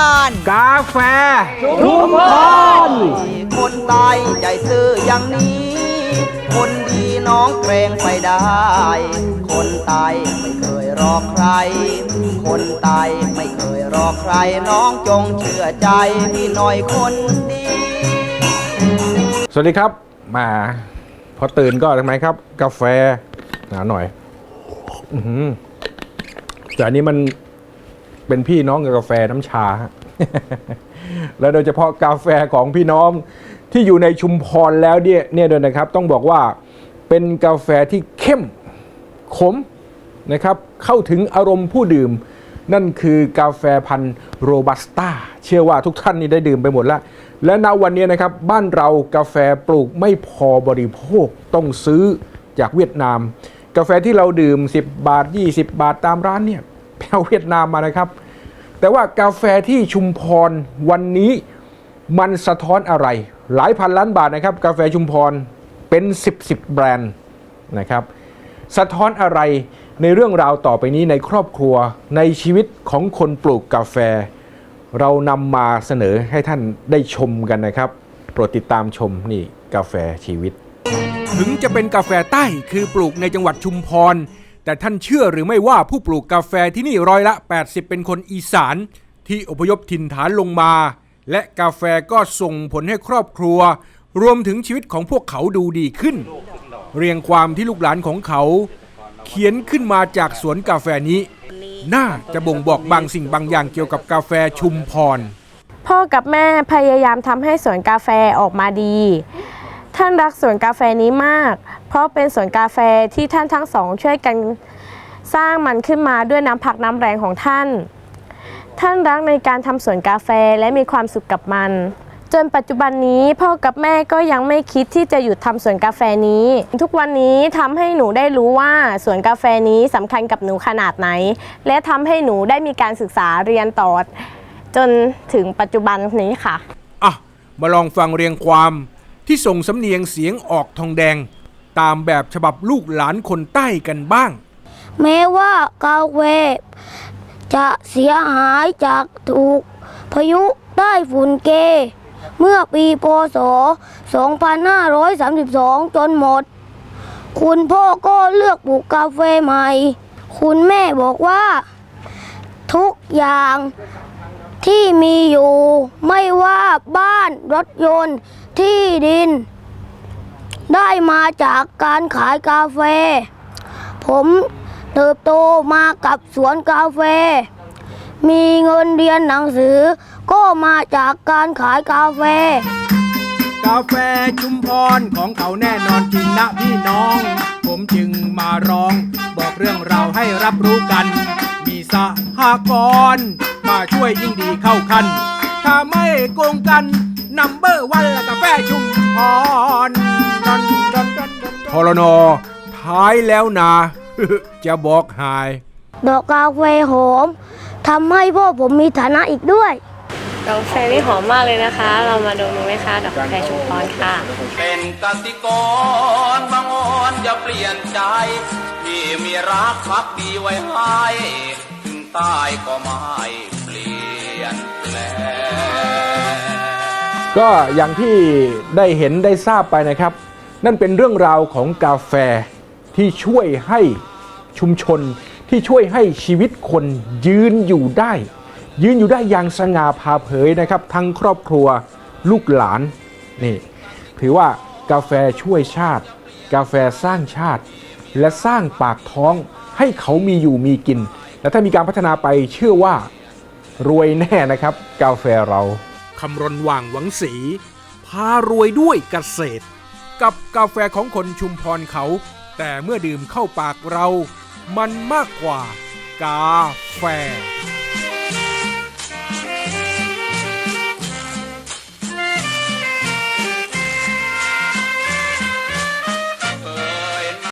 เสนอตอนกาแฟคนตายใจซื่ออย่างนี้ คนดีน้องเกรงไปได้ คนตายไม่เคยรอใคร คนตายไม่เคยรอใคร น้องจงเชื่อใจพี่หน่อยคนดี สวัสดีครับมาพอตื่นก็ทำไมครับ กาแฟหนาหน่อย อือหือแต่อันนี้มัน เป็นพี่น้องกับกาแฟน้ำชา แล้วโดยเฉพาะกาแฟของพี่น้องที่อยู่ในชุมพรแล้วเนี่ยเนี่ยด้วยนะครับ ต้องบอกว่าเป็นกาแฟที่เข้มขมนะครับ เข้าถึงอารมณ์ผู้ดื่ม นั่นคือกาแฟพันธุ์โรบัสต้าเชื่อว่าทุกท่านนี่ได้ดื่มไปหมดแล้ว และณวันนี้นะครับบ้านเรากาแฟปลูกไม่พอบริโภคต้องซื้อจากเวียดนาม กาแฟที่เราดื่ม 10 บาท 20 บาทตามร้านเนี่ยแปลเวียดนามมานะครับ แต่ว่ากาแฟที่ชุมพรวันนี้มันสะท้อนอะไร หลายพันล้านบาทนะครับ กาแฟชุมพรเป็น 10 10 แบรนด์นะครับ สะท้อนอะไรในเรื่องราวต่อไปนี้ในครอบครัวในชีวิตของคนปลูกกาแฟ เรานำมาเสนอให้ท่านได้ชมกันนะครับ โปรดติดตามชมนี่กาแฟชีวิต ถึงจะเป็นกาแฟใต้คือปลูกในจังหวัดชุมพร แต่ท่านเชื่อหรือไม่ว่าผู้ปลูกกาแฟที่นี่ร้อยละ 80 เป็นคนอีสาน ที่อพยพถิ่นฐานลงมา และกาแฟก็ส่งผลให้ครอบครัว รวมถึงชีวิตของพวกเขาดูดีขึ้น เรียงความที่ลูกหลานของเขา เขียนขึ้นมาจากสวนกาแฟนี้ น่าจะบ่งบอกบางสิ่งบางอย่างเกี่ยวกับกาแฟชุมพร พ่อกับแม่พยายามทำให้สวนกาแฟออกมาดี ท่านรักสวนกาแฟนี้มาก เพราะเป็นสวนกาแฟที่ท่านทั้งสองช่วยกันสร้างมันขึ้นมาด้วยน้ำผักน้ำแรงของท่าน ท่านรักในการทำสวนกาแฟและมีความสุขกับมัน จนปัจจุบันนี้พ่อกับแม่ก็ยังไม่คิดที่จะหยุดทำสวนกาแฟนี้ ทุกวันนี้ทำให้หนูได้รู้ว่าสวนกาแฟนี้สำคัญกับหนูขนาดไหน และทำให้หนูได้มีการศึกษาเรียนต่อจนถึงปัจจุบันนี้ค่ะอะมาลองฟังเรียงความ ที่ส่งสำเนียงเสียงออกทองแดง ตามแบบฉบับลูกหลานคนใต้กันบ้าง แม้ว่ากาแฟจะเสียหายจากถูกพายุใต้ฝุ่นเก เมื่อปีพศ 2532 จนหมด คุณพ่อก็เลือกปลูกกาแฟใหม่ คุณแม่บอกว่า ทุกอย่างที่มีอยู่ ไม่ว่าบ้านรถยนต์ ที่ดิน ได้มาจากการขายกาแฟ ผมเติบโตมากับสวนกาแฟ มีเงินเรียนหนังสือ ก็มาจากการขายกาแฟ กาแฟชุมพรของเขาแน่นอนจริงนะพี่น้อง ผมจึงมาร้อง บอกเรื่องราวให้รับรู้กัน มีสหกรณ์มาช่วยยิ่งดีเข้าคันถ้าไม่โกงกัน นัมเบอร์วันละกาแฟชุมพรทรนท้ายแล้วนะ จะบอกหาย ดอกกาแฟหอมทำให้พ่อผมมีฐานะอีกด้วยกาแฟนี่หอมมากเลยนะคะ เรามาดมดูไหมคะ ดอกกาแฟชุมพรค่ะ เป็นกสิกรบางอ่อนอย่าเปลี่ยนใจที่มีรักพักดีไว้ให้ถึงตายก็ไม่เปลี่ยนแปลง ก็อย่างที่ได้เห็นได้ทราบไปนะครับ นั่นเป็นเรื่องราวของกาแฟที่ช่วยให้ชุมชนที่ช่วยให้ชีวิตคนยืนอยู่ได้ ยืนอยู่ได้อย่างสง่าผ่าเผยนะครับ ทั้งครอบครัวลูกหลานนี่ถือว่ากาแฟช่วยชาติ กาแฟสร้างชาติ และสร้างปากท้องให้เขามีอยู่มีกิน และถ้ามีการพัฒนาไปเชื่อว่ารวยแน่นะครับ กาแฟเรา คำรณว่างหวังสี พารวยด้วยเกษตร กับกาแฟของคนชุมพรเขา แต่เมื่อดื่มเข้าปากเรา มันมากกว่ากาแฟ